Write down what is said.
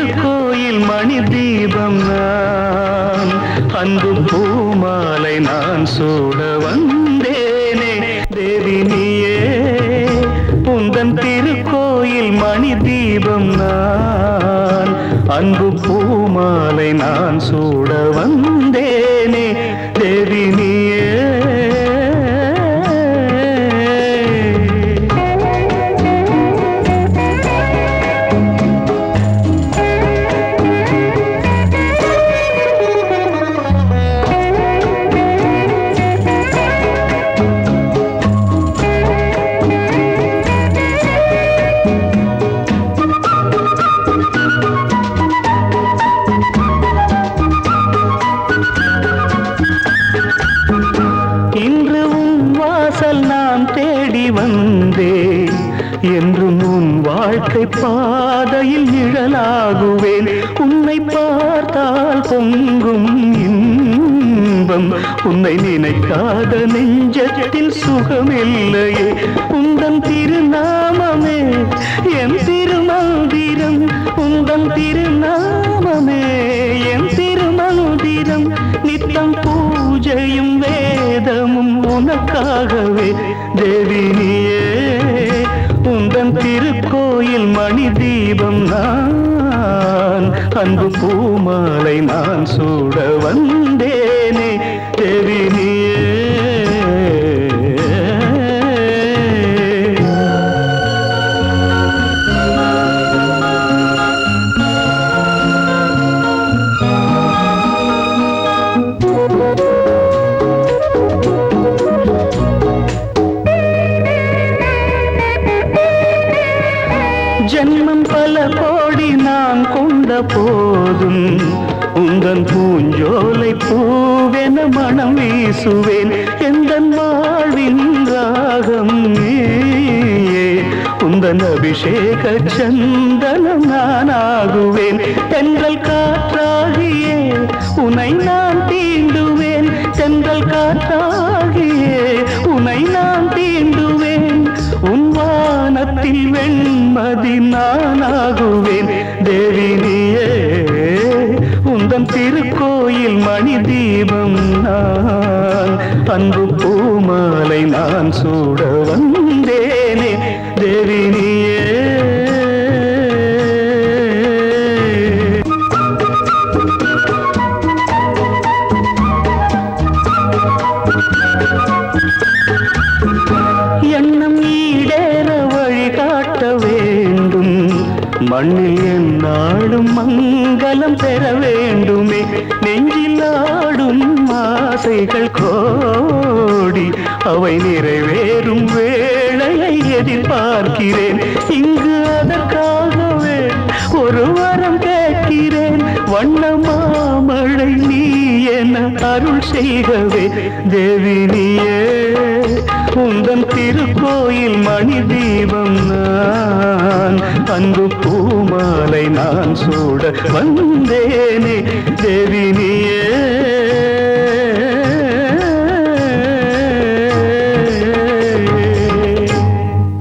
திருக்கோயில் மணி தீபம் நான். அன்பு பூமாலை நான் சூட வந்தேனே. தேவி நீயே உந்தன் திருக்கோயில் மணி தீபம் நான். அன்பு பூமாலை நான் சூட வந்தேனே. தேவி நீ வந்தேன். என்று உன் வாழ்க்கை பாதையில் நிழலாகுவேன். உன்னை பார்த்தால் பொங்கும் இன்பம். உன்னை நினைக்காத நெஞ்சத்தில் சுகமில்லையே. உந்தன் திருநாமமே என் திருமந்திர பூஜையும் வேதமும் உனக்காகவே. தேவினியே உந்தன் திருக்கோயில் மணி தீபம் நான் அன்பு பூமாலை நான் சூட வந்தேனே. ஜென்மம் பல கோடி நான் கொண்ட போதும். உந்தன் பூஞ்சோலை பூவென மனம் வீசுவேன். எந்தன் வாழ்வின் ராகம் உந்தன் அபிஷேக சந்தனம் நானாகுவேன். தென்றல் காற்றாகியே உனை நான் தீண்டுவேன். தென்றல் காற்று வெண்மதி நானாகுவேன். தேவி நீயே உந்தன் திருக்கோயில் மணி தீபம் நான். அன்பு பூமாலை நான் சூட வந்த மண்ணில் என்னாலும் மங்களம் பெற வேண்டுமே. நெஞ்சில் ஆடும் ஆசைகள் கோடி. அவை நிறைவேறும் வேளையை எதிர்பார்க்கிறேன். இங்கு அதற்காகவே ஒரு வரம் கேட்கிறேன். வண்ணமாமழை நீ என அருள் செய்கவே. தேவி நீயே உந்தன் திருக்கோயில் மணி தீபம் நான் அன்பு பூமாலை நான் சூட வந்தேனே தேவி நீயே.